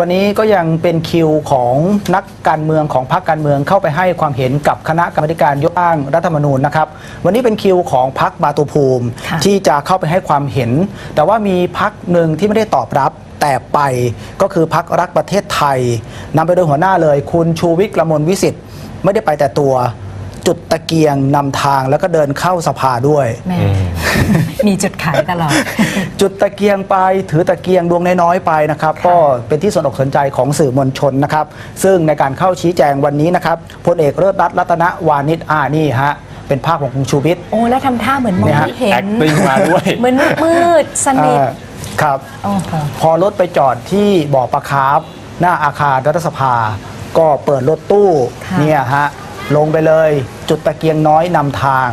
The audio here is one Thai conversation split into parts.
วันนี้ก็ยังเป็นคิวของนักการเมืองของพรรคการเมืองเข้าไปให้ความเห็นกับคณะกรรมาธิการยกอ้างรัฐธรรมนูญนะครับ วันนี้เป็นคิวของพรรคบาตุภูมิค่ะที่จะเข้าไปให้ความเห็น แต่ว่ามีพรรคหนึ่งที่ไม่ได้ตอบรับแต่ไปก็คือพรรครักประเทศไทยนำไปโดยหัวหน้าเลย คุณชูวิทย์กระมวลวิสิทธิ์ไม่ได้ไปแต่ตัว จุดตะเกียงนำทางแล้วก็เดินเข้าสภาด้วยแหม่มีจุดขายตลอด จุดตะเกียงไปถือตะเกียงดวงน้อยๆไปนะครับ ก็เป็นที่สนอกสนใจของสื่อมวลชนนะครับ ซึ่งในการเข้าชี้แจงวันนี้นะครับพลเอกเลิศรัตน์รัตนวานิชอ่านี่ฮะเป็นภาพของคุณชูวิทย์ โอ้ แล้วทำท่าเหมือนมองเนี่ยฮะไม่เห็น acting มาด้วย เหมือนมืดๆสนิทเอ่อครับ โอ้โห พอรถไปจอดที่บ่อปลาคาร์ฟหน้าอาคารรัฐสภา ก็เปิดรถตู้ค่ะ เนี่ยฮะลงไปเลย จุดตะเกียงน้อยนำทาง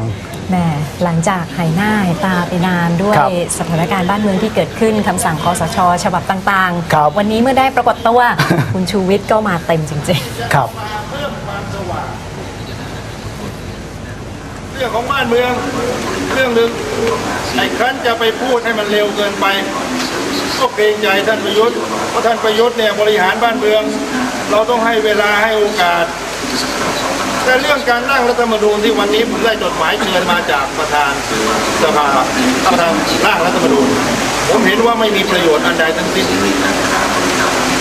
แหม่หลังจากหายหน้าหายตาไปนานด้วยครับสถานการณ์บ้านเมืองที่เกิดขึ้นคำสั่งคอสช ฉบับต่างครับ วันนี้เมื่อได้ปรากฏตัว คุณชูวิทย์ก็มาเต็มจริง ครับ เรื่องของบ้านเมือง เรื่องหนึ่งไอ้ครั้นจะไปพูดให้มันเร็วเกินไป ก็เกรงใจท่านประยุทธ์เพราะท่านประยุทธ์เนี่ยบริหารบ้านเมือง เราต้องให้เวลาให้โอกาส แต่เรื่องการร่างรัฐธรรมนูญที่วันนี้ผมได้จดหมายเชิญมาจากประธานสภาประธานร่างรัฐธรรมนูญผมเห็นว่าไม่มีประโยชน์อันใดทั้งสิ้น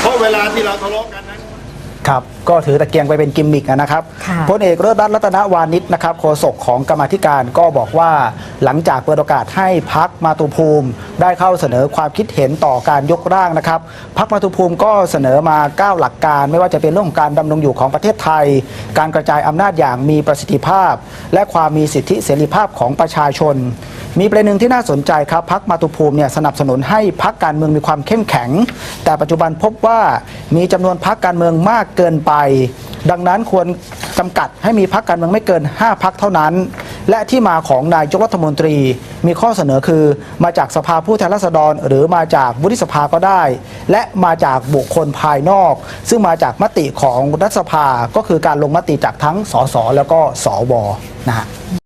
เพราะเวลาที่เราทะเลาะกันนั้น ครับก็ถือตะเกียงไปเป็นกิมมิกนะครับค่ะพลเอกเลิศรัตน์รัตนวานิชนะครับโฆษกของกรรมาธิการก็บอกว่า หลังจากเปิดโอกาสให้พักมาตุภูมิ ได้เข้าเสนอความคิดเห็นต่อการยกร่างนะครับพักมาตุภูมิก็เสนอมา 9 หลักการ ไม่ว่าจะเป็นเรื่องของการดำรงอยู่ของประเทศไทย การกระจายอำนาจอย่างมีประสิทธิภาพ และความมีสิทธิเสรีภาพของประชาชนมีประเด็นหนึ่งที่น่าสนใจครับพักมาตุภูมิเนี่ยสนับสนุนให้พักการเมืองมีความเข้มแข็ง แต่ปัจจุบันพบว่ามีจำนวนพักการเมืองมากเกินไป ดังนั้นควรจำกัดให้มีพักการเมืองไม่เกิน 5 พักเท่านั้น และที่มาของนายกรัฐมนตรี มีข้อเสนอคือมาจากสภาผู้แทนราษฎร หรือมาจากวุฒิสภาก็ได้ และมาจากบุคคลภายนอก ซึ่งมาจากมติของรัฐสภาก็คือการลงมติจากทั้งสสแล้วก็สวนะฮะ